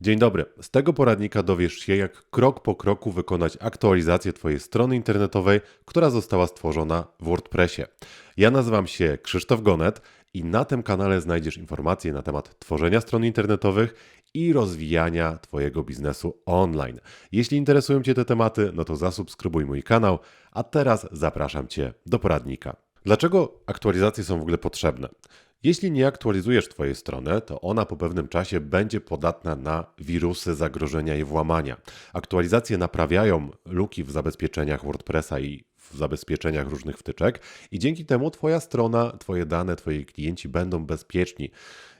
Dzień dobry. Z tego poradnika dowiesz się, jak krok po kroku wykonać aktualizację Twojej strony internetowej, która została stworzona w WordPressie. Ja nazywam się Krzysztof Gonet i na tym kanale znajdziesz informacje na temat tworzenia stron internetowych i rozwijania Twojego biznesu online. Jeśli interesują Cię te tematy, no to zasubskrybuj mój kanał, a teraz zapraszam Cię do poradnika. Dlaczego aktualizacje są w ogóle potrzebne? Jeśli nie aktualizujesz Twojej strony, to ona po pewnym czasie będzie podatna na wirusy, zagrożenia i włamania. Aktualizacje naprawiają luki w zabezpieczeniach WordPressa i w zabezpieczeniach różnych wtyczek i dzięki temu Twoja strona, Twoje dane, Twoi klienci będą bezpieczni.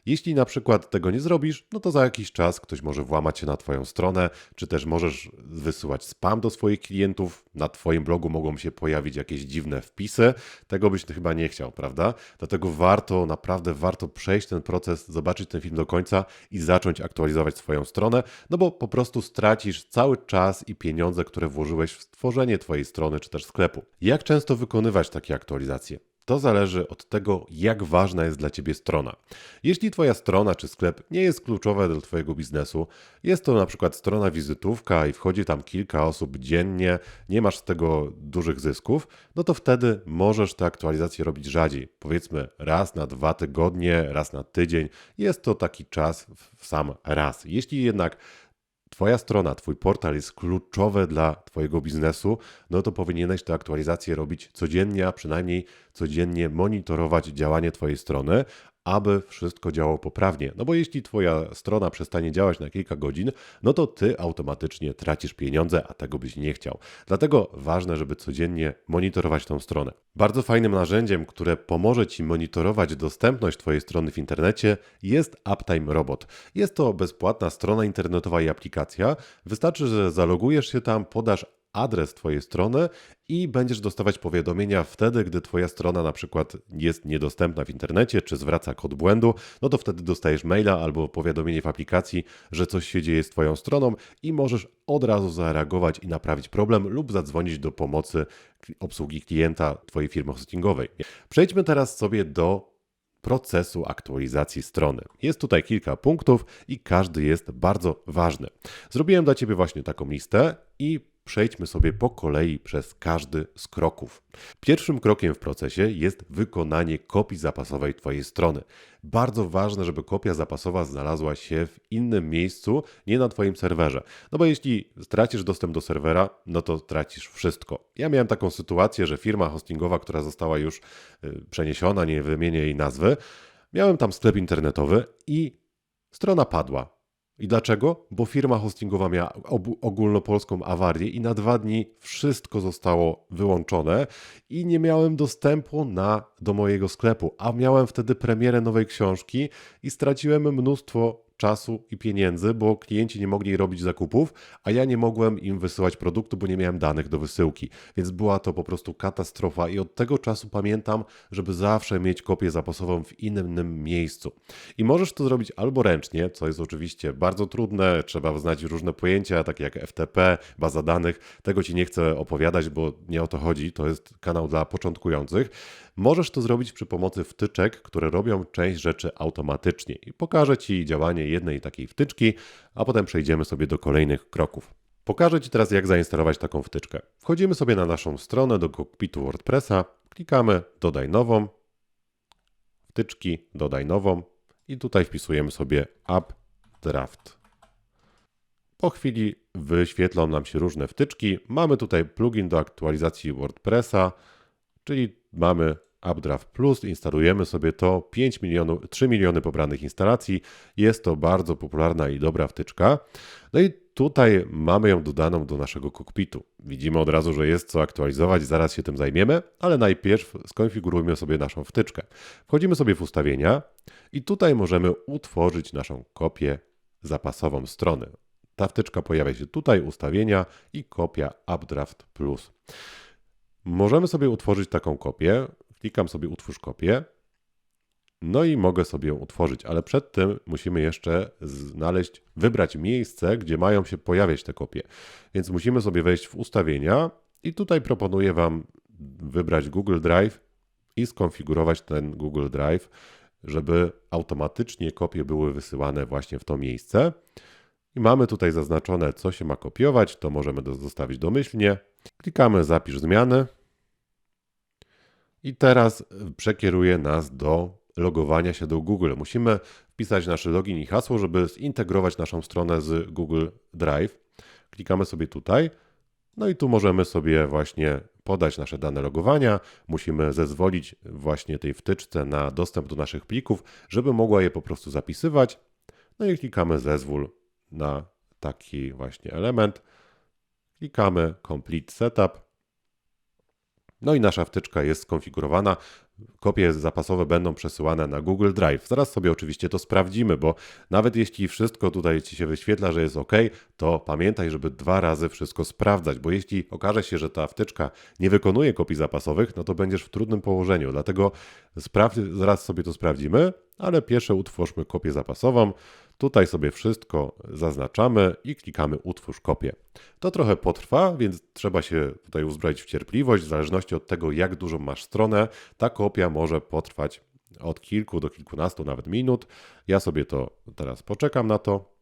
Jeśli na przykład tego nie zrobisz, no to za jakiś czas ktoś może włamać się na Twoją stronę, czy też możesz wysyłać spam do swoich klientów. Na Twoim blogu mogą się pojawić jakieś dziwne wpisy. Tego byś chyba nie chciał, prawda? Dlatego warto, naprawdę warto przejść ten proces, zobaczyć ten film do końca i zacząć aktualizować swoją stronę, no bo po prostu stracisz cały czas i pieniądze, które włożyłeś w stworzenie Twojej strony czy też sklepu. Jak często wykonywać takie aktualizacje? To zależy od tego, jak ważna jest dla Ciebie strona. Jeśli Twoja strona czy sklep nie jest kluczowa dla Twojego biznesu, jest to na przykład strona wizytówka i wchodzi tam kilka osób dziennie, nie masz z tego dużych zysków, no to wtedy możesz te aktualizacje robić rzadziej. Powiedzmy raz na dwa tygodnie, raz na tydzień. Jest to taki czas w sam raz. Jeśli jednak Twoja strona, Twój portal jest kluczowy dla Twojego biznesu, no to powinieneś te aktualizacje robić codziennie, a przynajmniej codziennie monitorować działanie Twojej strony, aby wszystko działało poprawnie. No bo jeśli Twoja strona przestanie działać na kilka godzin, no to Ty automatycznie tracisz pieniądze, a tego byś nie chciał. Dlatego ważne, żeby codziennie monitorować tą stronę. Bardzo fajnym narzędziem, które pomoże Ci monitorować dostępność Twojej strony w internecie jest Uptime Robot. Jest to bezpłatna strona internetowa i aplikacja. Wystarczy, że zalogujesz się tam, podasz adres Twojej strony i będziesz dostawać powiadomienia wtedy, gdy Twoja strona na przykład jest niedostępna w internecie, czy zwraca kod błędu, no to wtedy dostajesz maila albo powiadomienie w aplikacji, że coś się dzieje z Twoją stroną i możesz od razu zareagować i naprawić problem lub zadzwonić do pomocy obsługi klienta Twojej firmy hostingowej. Przejdźmy teraz sobie do procesu aktualizacji strony. Jest tutaj kilka punktów i każdy jest bardzo ważny. Zrobiłem dla Ciebie właśnie taką listę i przejdźmy sobie po kolei przez każdy z kroków. Pierwszym krokiem w procesie jest wykonanie kopii zapasowej Twojej strony. Bardzo ważne, żeby kopia zapasowa znalazła się w innym miejscu, nie na Twoim serwerze. No bo jeśli stracisz dostęp do serwera, no to tracisz wszystko. Ja miałem taką sytuację, że firma hostingowa, która została już y, przeniesiona, nie wymienię jej nazwy, miałem tam sklep internetowy i strona padła. I dlaczego? Bo firma hostingowa miała ogólnopolską awarię i na dwa dni wszystko zostało wyłączone i nie miałem dostępu na, do mojego sklepu, a miałem wtedy premierę nowej książki i straciłem mnóstwo czasu i pieniędzy, bo klienci nie mogli robić zakupów, a ja nie mogłem im wysyłać produktu, bo nie miałem danych do wysyłki. Więc była to po prostu katastrofa i od tego czasu pamiętam, żeby zawsze mieć kopię zapasową w innym miejscu. I możesz to zrobić albo ręcznie, co jest oczywiście bardzo trudne, trzeba znać różne pojęcia, takie jak FTP, baza danych. Tego ci nie chcę opowiadać, bo nie o to chodzi, to jest kanał dla początkujących. Możesz to zrobić przy pomocy wtyczek, które robią część rzeczy automatycznie i pokażę Ci działanie jednej takiej wtyczki, a potem przejdziemy sobie do kolejnych kroków. Pokażę Ci teraz, jak zainstalować taką wtyczkę. Wchodzimy sobie na naszą stronę do kokpitu WordPressa, klikamy Dodaj nową, wtyczki, dodaj nową i tutaj wpisujemy sobie App Draft. Po chwili wyświetlą nam się różne wtyczki. Mamy tutaj plugin do aktualizacji WordPressa, czyli mamy Updraft Plus, instalujemy sobie to 5 milionów, 3 miliony pobranych instalacji. Jest to bardzo popularna i dobra wtyczka. No i tutaj mamy ją dodaną do naszego kokpitu. Widzimy od razu, że jest co aktualizować, zaraz się tym zajmiemy, ale najpierw skonfigurujmy sobie naszą wtyczkę. Wchodzimy sobie w ustawienia i tutaj możemy utworzyć naszą kopię zapasową strony. Ta wtyczka pojawia się tutaj, ustawienia i kopia Updraft Plus. Możemy sobie utworzyć taką kopię. Klikam sobie utwórz kopię. No i mogę sobie ją utworzyć, ale przed tym musimy jeszcze znaleźć, wybrać miejsce, gdzie mają się pojawiać te kopie. Więc musimy sobie wejść w ustawienia i tutaj proponuję Wam wybrać Google Drive i skonfigurować ten Google Drive, żeby automatycznie kopie były wysyłane właśnie w to miejsce. i mamy tutaj zaznaczone, co się ma kopiować, to możemy zostawić domyślnie. Klikamy zapisz zmiany i teraz przekieruje nas do logowania się do Google. Musimy wpisać nasz login i hasło, żeby zintegrować naszą stronę z Google Drive. Klikamy sobie tutaj. No i tu możemy sobie właśnie podać nasze dane logowania. Musimy zezwolić właśnie tej wtyczce na dostęp do naszych plików, żeby mogła je po prostu zapisywać. No i klikamy zezwól na taki właśnie element. Klikamy Complete Setup. No i nasza wtyczka jest skonfigurowana. Kopie zapasowe będą przesyłane na Google Drive. Zaraz sobie oczywiście to sprawdzimy, bo nawet jeśli wszystko tutaj Ci się wyświetla, że jest OK, to pamiętaj, żeby dwa razy wszystko sprawdzać, bo jeśli okaże się, że ta wtyczka nie wykonuje kopii zapasowych, no to będziesz w trudnym położeniu. Dlatego zaraz sobie to sprawdzimy, ale pierwsze utwórzmy kopię zapasową. Tutaj sobie wszystko zaznaczamy i klikamy utwórz kopię. To trochę potrwa, więc trzeba się tutaj uzbroić w cierpliwość. W zależności od tego, jak dużą masz stronę, ta kopia może potrwać od kilku do kilkunastu nawet minut. Ja sobie to teraz poczekam na to.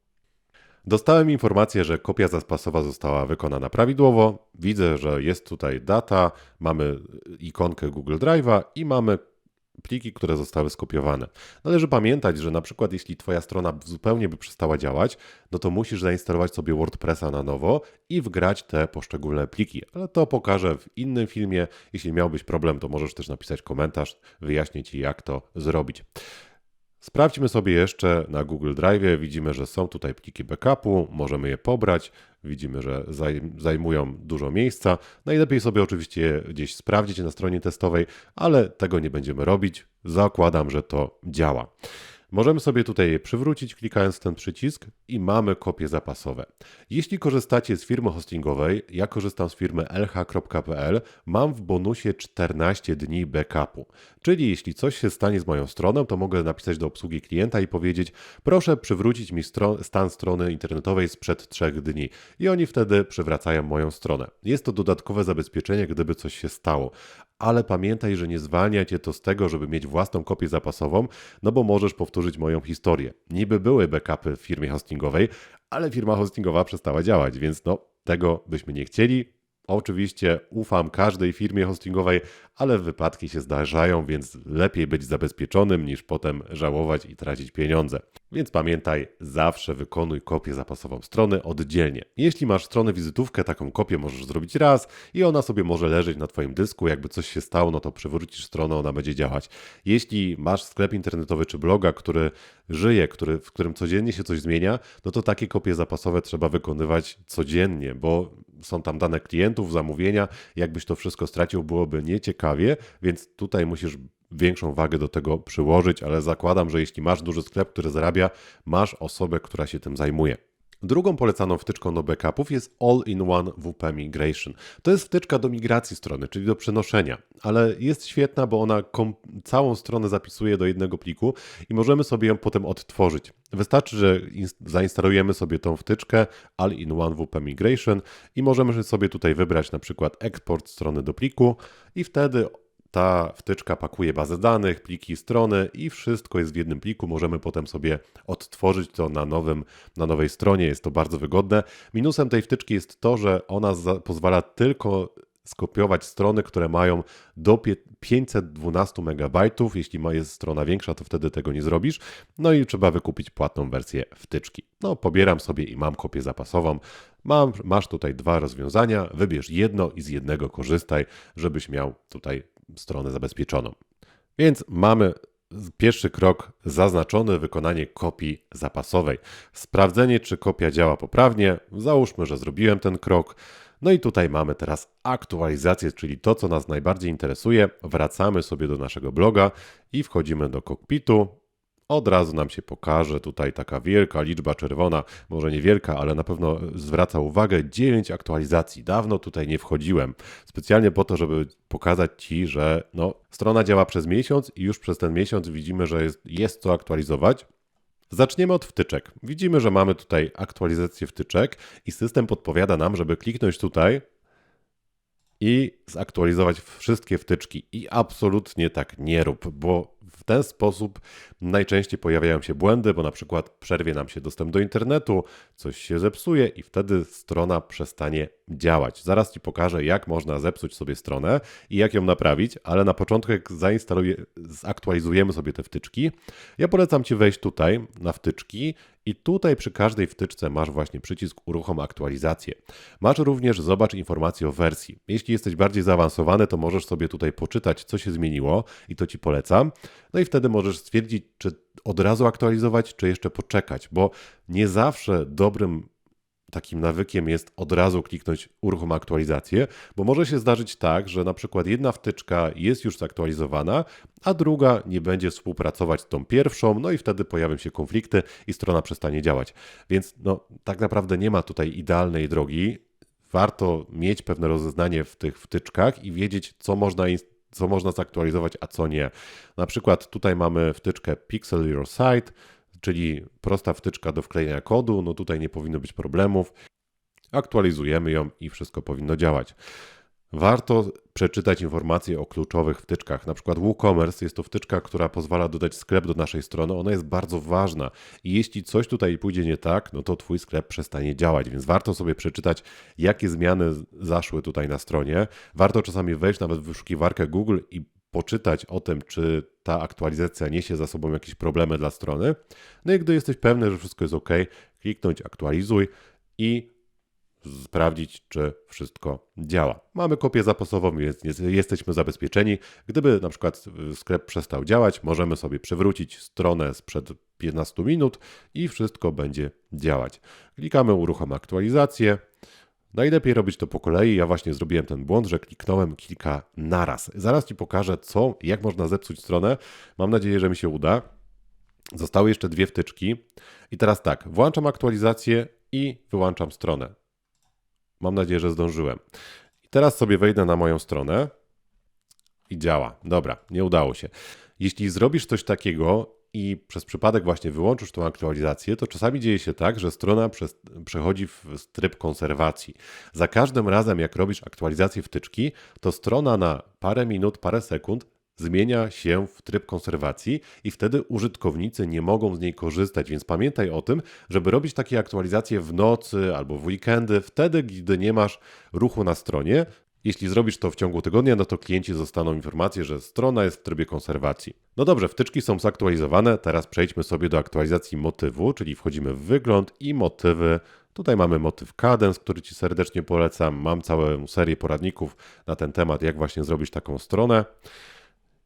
Dostałem informację, że kopia zapasowa została wykonana prawidłowo. Widzę, że jest tutaj data, mamy ikonkę Google Drive'a i mamy pliki, które zostały skopiowane. Należy pamiętać, że na przykład jeśli Twoja strona zupełnie by przestała działać, no to musisz zainstalować sobie WordPressa na nowo i wgrać te poszczególne pliki. Ale to pokażę w innym filmie. Jeśli miałbyś problem, to możesz też napisać komentarz, wyjaśnię Ci jak to zrobić. Sprawdźmy sobie jeszcze na Google Drive. Widzimy, że są tutaj pliki backupu, możemy je pobrać. Widzimy, że zajmują dużo miejsca. Najlepiej sobie oczywiście gdzieś sprawdzić na stronie testowej, ale tego nie będziemy robić. Zakładam, że to działa. Możemy sobie tutaj je przywrócić klikając ten przycisk i mamy kopie zapasowe. Jeśli korzystacie z firmy hostingowej, ja korzystam z firmy lh.pl, mam w bonusie 14 dni backupu. Czyli jeśli coś się stanie z moją stroną, to mogę napisać do obsługi klienta i powiedzieć: Proszę przywrócić mi stron stan strony internetowej sprzed 3 dni. I oni wtedy przywracają moją stronę. Jest to dodatkowe zabezpieczenie, gdyby coś się stało ale pamiętaj, że nie zwalnia cię to z tego, żeby mieć własną kopię zapasową, no bo możesz powtórzyć moją historię. Niby były backupy w firmie hostingowej, ale firma hostingowa przestała działać, więc no tego byśmy nie chcieli. Oczywiście ufam każdej firmie hostingowej, ale wypadki się zdarzają, więc lepiej być zabezpieczonym niż potem żałować i tracić pieniądze. Więc pamiętaj, zawsze wykonuj kopię zapasową strony oddzielnie. Jeśli masz stronę wizytówkę, taką kopię możesz zrobić raz i ona sobie może leżeć na Twoim dysku. Jakby coś się stało, no to przywrócisz stronę, ona będzie działać. Jeśli masz sklep internetowy czy bloga, który żyje, który, w którym codziennie się coś zmienia, no to takie kopie zapasowe trzeba wykonywać codziennie, bo są tam dane klientów, zamówienia. Jakbyś to wszystko stracił, byłoby nieciekawie, więc tutaj musisz większą wagę do tego przyłożyć, ale zakładam, że jeśli masz duży sklep, który zarabia, masz osobę, która się tym zajmuje. Drugą polecaną wtyczką do backupów jest All-in-One WP Migration. To jest wtyczka do migracji strony, czyli do przenoszenia, ale jest świetna, bo ona całą stronę zapisuje do jednego pliku i możemy sobie ją potem odtworzyć. Wystarczy, że zainstalujemy sobie tą wtyczkę All-in-One WP Migration i możemy sobie tutaj wybrać na przykład eksport strony do pliku i wtedy ta wtyczka pakuje bazę danych, pliki strony i wszystko jest w jednym pliku. Możemy potem sobie odtworzyć to na, nowym, na nowej stronie. Jest to bardzo wygodne. Minusem tej wtyczki jest to, że ona pozwala tylko skopiować strony, które mają do 512 MB. Jeśli jest strona większa, to wtedy tego nie zrobisz. No i trzeba wykupić płatną wersję wtyczki. No, pobieram sobie i mam kopię zapasową. Mam, masz tutaj dwa rozwiązania, wybierz jedno i z jednego korzystaj, żebyś miał tutaj stronę zabezpieczoną. Więc mamy pierwszy krok zaznaczony wykonanie kopii zapasowej. Sprawdzenie, czy kopia działa poprawnie. Załóżmy, że zrobiłem ten krok. No i tutaj mamy teraz aktualizację, czyli to, co nas najbardziej interesuje. Wracamy sobie do naszego bloga i wchodzimy do kokpitu od razu nam się pokaże tutaj taka wielka liczba czerwona, może niewielka, ale na pewno zwraca uwagę 9 aktualizacji. Dawno tutaj nie wchodziłem, specjalnie po to, żeby pokazać Ci, że no, strona działa przez miesiąc i już przez ten miesiąc widzimy, że jest, jest co aktualizować. Zaczniemy od wtyczek. Widzimy, że mamy tutaj aktualizację wtyczek i system podpowiada nam, żeby kliknąć tutaj i zaktualizować wszystkie wtyczki. I absolutnie tak nie rób, bo W ten sposób najczęściej pojawiają się błędy, bo na przykład przerwie nam się dostęp do internetu, coś się zepsuje i wtedy strona przestanie działać. Zaraz Ci pokażę, jak można zepsuć sobie stronę i jak ją naprawić, ale na początku, jak zaktualizujemy sobie te wtyczki, ja polecam Ci wejść tutaj na wtyczki i tutaj przy każdej wtyczce masz właśnie przycisk uruchom aktualizację. Masz również zobacz informacje o wersji. Jeśli jesteś bardziej zaawansowany, to możesz sobie tutaj poczytać, co się zmieniło i to Ci polecam. No i wtedy możesz stwierdzić, czy od razu aktualizować, czy jeszcze poczekać, bo nie zawsze dobrym takim nawykiem jest od razu kliknąć uruchom aktualizację, bo może się zdarzyć tak, że na przykład jedna wtyczka jest już zaktualizowana, a druga nie będzie współpracować z tą pierwszą, no i wtedy pojawią się konflikty i strona przestanie działać. Więc no, tak naprawdę nie ma tutaj idealnej drogi. Warto mieć pewne rozeznanie w tych wtyczkach i wiedzieć, co można co można zaktualizować, a co nie. Na przykład tutaj mamy wtyczkę Pixel Your Site, czyli prosta wtyczka do wklejenia kodu, no tutaj nie powinno być problemów. Aktualizujemy ją i wszystko powinno działać. Warto przeczytać informacje o kluczowych wtyczkach. Na przykład WooCommerce jest to wtyczka, która pozwala dodać sklep do naszej strony. Ona jest bardzo ważna i jeśli coś tutaj pójdzie nie tak, no to Twój sklep przestanie działać, więc warto sobie przeczytać, jakie zmiany zaszły tutaj na stronie. Warto czasami wejść nawet w wyszukiwarkę Google i poczytać o tym, czy ta aktualizacja niesie za sobą jakieś problemy dla strony. No i gdy jesteś pewny, że wszystko jest ok, kliknąć aktualizuj i sprawdzić, czy wszystko działa. Mamy kopię zapasową, więc jesteśmy zabezpieczeni. Gdyby na przykład sklep przestał działać, możemy sobie przywrócić stronę sprzed 15 minut i wszystko będzie działać. Klikamy uruchom aktualizację. Najlepiej robić to po kolei. Ja właśnie zrobiłem ten błąd, że kliknąłem kilka naraz. Zaraz Ci pokażę, co, jak można zepsuć stronę. Mam nadzieję, że mi się uda. Zostały jeszcze dwie wtyczki. I teraz tak, włączam aktualizację i wyłączam stronę. Mam nadzieję, że zdążyłem. I teraz sobie wejdę na moją stronę i działa. Dobra, nie udało się. Jeśli zrobisz coś takiego i przez przypadek właśnie wyłączysz tą aktualizację, to czasami dzieje się tak, że strona przez, przechodzi w tryb konserwacji. Za każdym razem, jak robisz aktualizację wtyczki, to strona na parę minut, parę sekund zmienia się w tryb konserwacji i wtedy użytkownicy nie mogą z niej korzystać. Więc pamiętaj o tym, żeby robić takie aktualizacje w nocy albo w weekendy, wtedy, gdy nie masz ruchu na stronie. Jeśli zrobisz to w ciągu tygodnia, no to klienci dostaną informację, że strona jest w trybie konserwacji. No dobrze, wtyczki są zaktualizowane. Teraz przejdźmy sobie do aktualizacji motywu, czyli wchodzimy w wygląd i motywy. Tutaj mamy motyw Cadence, który Ci serdecznie polecam. Mam całą serię poradników na ten temat, jak właśnie zrobić taką stronę.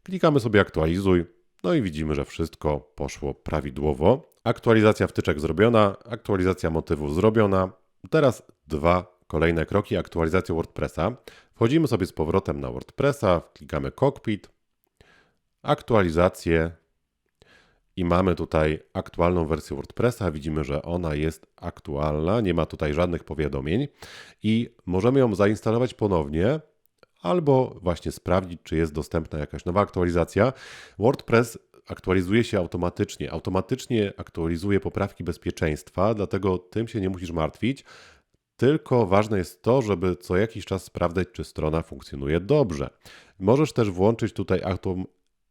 Klikamy sobie aktualizuj, no i widzimy, że wszystko poszło prawidłowo. Aktualizacja wtyczek zrobiona, aktualizacja motywu zrobiona. Teraz dwa kolejne kroki, aktualizacja WordPressa. Wchodzimy sobie z powrotem na WordPressa, klikamy cockpit, aktualizację i mamy tutaj aktualną wersję WordPressa. Widzimy, że ona jest aktualna, nie ma tutaj żadnych powiadomień i możemy ją zainstalować ponownie albo właśnie sprawdzić, czy jest dostępna jakaś nowa aktualizacja. WordPress aktualizuje się automatycznie. Automatycznie aktualizuje poprawki bezpieczeństwa, dlatego tym się nie musisz martwić. Tylko ważne jest to, żeby co jakiś czas sprawdzać, czy strona funkcjonuje dobrze. Możesz też włączyć tutaj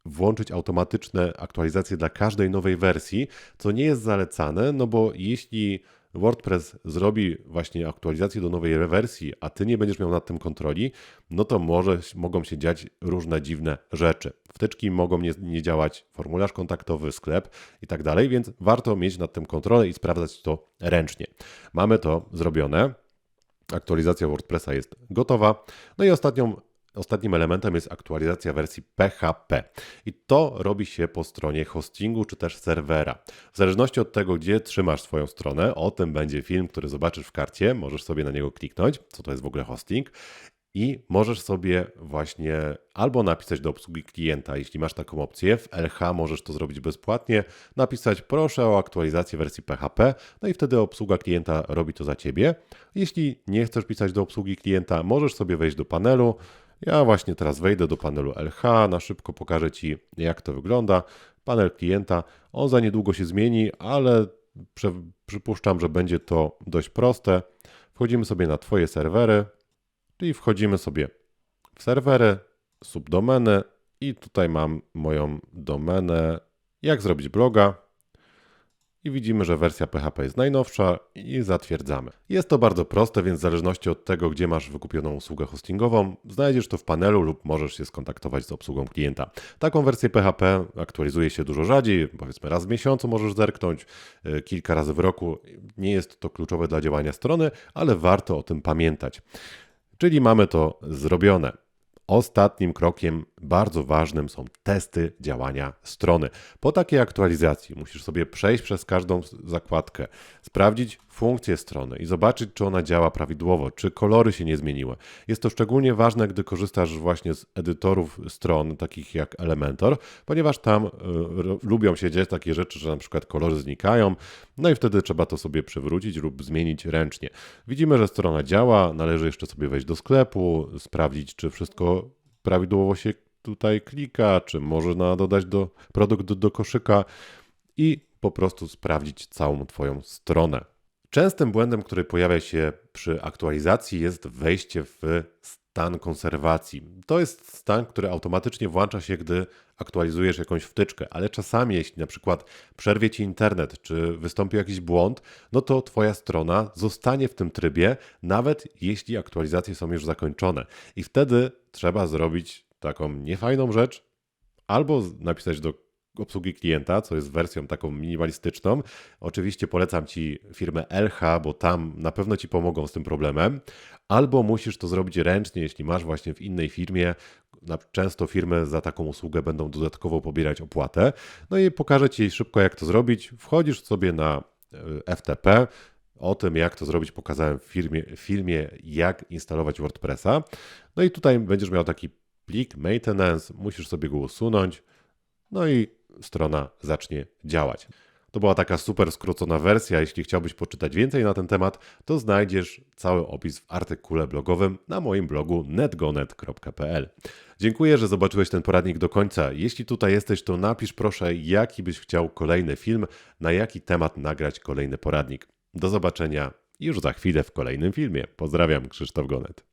włączyć automatyczne aktualizacje dla każdej nowej wersji, co nie jest zalecane, no bo jeśli WordPress zrobi właśnie aktualizację do nowej wersji, a ty nie będziesz miał nad tym kontroli, no to może, mogą się dziać różne dziwne rzeczy. Wtyczki mogą nie, nie działać, formularz kontaktowy, sklep i tak dalej, więc warto mieć nad tym kontrolę i sprawdzać to ręcznie. Mamy to zrobione. Aktualizacja WordPressa jest gotowa. No i ostatnią Ostatnim elementem jest aktualizacja wersji PHP i to robi się po stronie hostingu czy też serwera. W zależności od tego, gdzie trzymasz swoją stronę, o tym będzie film, który zobaczysz w karcie, możesz sobie na niego kliknąć, co to jest w ogóle hosting i możesz sobie właśnie albo napisać do obsługi klienta, jeśli masz taką opcję, w LH możesz to zrobić bezpłatnie, napisać proszę o aktualizację wersji PHP, no i wtedy obsługa klienta robi to za ciebie. Jeśli nie chcesz pisać do obsługi klienta, możesz sobie wejść do panelu, ja właśnie teraz wejdę do panelu LH, na szybko pokażę Ci, jak to wygląda. Panel klienta, on za niedługo się zmieni, ale przypuszczam, że będzie to dość proste. Wchodzimy sobie na Twoje serwery, czyli wchodzimy sobie w serwery, subdomeny I tutaj mam moją domenę, jak zrobić bloga. I widzimy, że wersja PHP jest najnowsza i zatwierdzamy. Jest to bardzo proste, więc w zależności od tego, gdzie masz wykupioną usługę hostingową, znajdziesz to w panelu lub możesz się skontaktować z obsługą klienta. Taką wersję PHP aktualizuje się dużo rzadziej, powiedzmy raz w miesiącu możesz zerknąć, y, kilka razy w roku. Nie jest to kluczowe dla działania strony, ale warto o tym pamiętać. Czyli mamy to zrobione. Ostatnim krokiem, bardzo ważnym, są testy działania strony. Po takiej aktualizacji musisz sobie przejść przez każdą zakładkę, sprawdzić funkcję strony i zobaczyć, czy ona działa prawidłowo, czy kolory się nie zmieniły. Jest to szczególnie ważne, gdy korzystasz właśnie z edytorów stron, takich jak Elementor, ponieważ tam y, lubią się dziać takie rzeczy, że na przykład kolory znikają, no i wtedy trzeba to sobie przywrócić lub zmienić ręcznie. Widzimy, że strona działa, należy jeszcze sobie wejść do sklepu, sprawdzić, czy wszystko prawidłowo się tutaj klika, czy można dodać do produkt do, do koszyka i po prostu sprawdzić całą Twoją stronę. Częstym błędem, który pojawia się przy aktualizacji, jest wejście w stan konserwacji. To jest stan, który automatycznie włącza się, gdy aktualizujesz jakąś wtyczkę, ale czasami, jeśli na przykład przerwie ci internet, czy wystąpi jakiś błąd, no to Twoja strona zostanie w tym trybie, nawet jeśli aktualizacje są już zakończone. I wtedy trzeba zrobić taką niefajną rzecz, albo napisać do obsługi klienta, co jest wersją taką minimalistyczną. Oczywiście polecam Ci firmę LH, bo tam na pewno Ci pomogą z tym problemem. Albo musisz to zrobić ręcznie, jeśli masz właśnie w innej firmie. Często firmy za taką usługę będą dodatkowo pobierać opłatę. No i pokażę Ci szybko, jak to zrobić. Wchodzisz sobie na e, FTP, o tym, jak to zrobić, pokazałem w, firmie, filmie, jak instalować WordPressa. No i tutaj będziesz miał taki plik maintenance, musisz sobie go usunąć. No i strona zacznie działać. To była taka super skrócona wersja. Jeśli chciałbyś poczytać więcej na ten temat, to znajdziesz cały opis w artykule blogowym na moim blogu netgonet.pl. Dziękuję, że zobaczyłeś ten poradnik do końca. Jeśli tutaj jesteś, to napisz proszę, jaki byś chciał kolejny film, na jaki temat nagrać kolejny poradnik. Do zobaczenia już za chwilę w kolejnym filmie. Pozdrawiam, Krzysztof Gonet.